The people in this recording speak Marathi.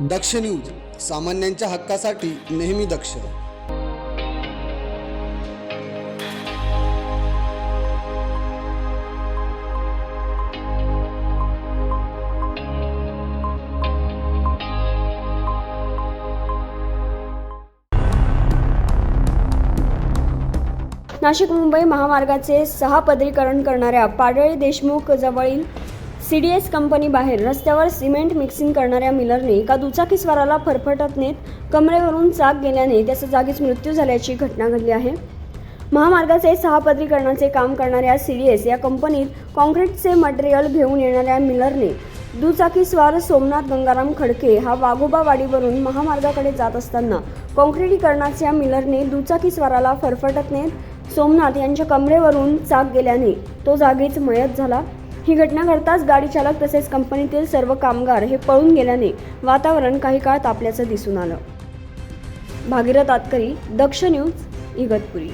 दक्ष न्यूज सामान्यांच्या हक्कासाठी नेहमी दक्ष. नाशिक मुंबई महामार्गाचे सहा पदरीकरण करणाऱ्या पाडळी देशमुख जवळील सी डी एस कंपनीबाहेर रस्त्यावर सिमेंट मिक्सिंग करणाऱ्या मिलरने एका दुचाकीस्वाराला फरफटत नेत कमरेवरून चाक गेल्याने त्याचा जागीच मृत्यू झाल्याची घटना घडली आहे. महामार्गाचे सहापदरीकरणाचे काम करणाऱ्या सी डी एस या कंपनीत कॉन्क्रीटचे मटेरियल घेऊन येणाऱ्या मिलरने दुचाकीस्वार सोमनाथ गंगाराम खडके हा वाघोबा वाडीवरून महामार्गाकडे जात असताना काँक्रीटीकरणाच्या मिलरने दुचाकीस्वाराला फरफटत नेत सोमनाथ यांच्या कमरेवरून चाक गेल्याने तो जागीच मयत झाला. ही घटना घडताच गाडी चालक तसेच कंपनीतील सर्व कामगार हे पळून गेल्याने वातावरण काही काळ तापल्याचं दिसून आलं. भागीरथ आतकरी दक्ष न्यूज इगतपुरी.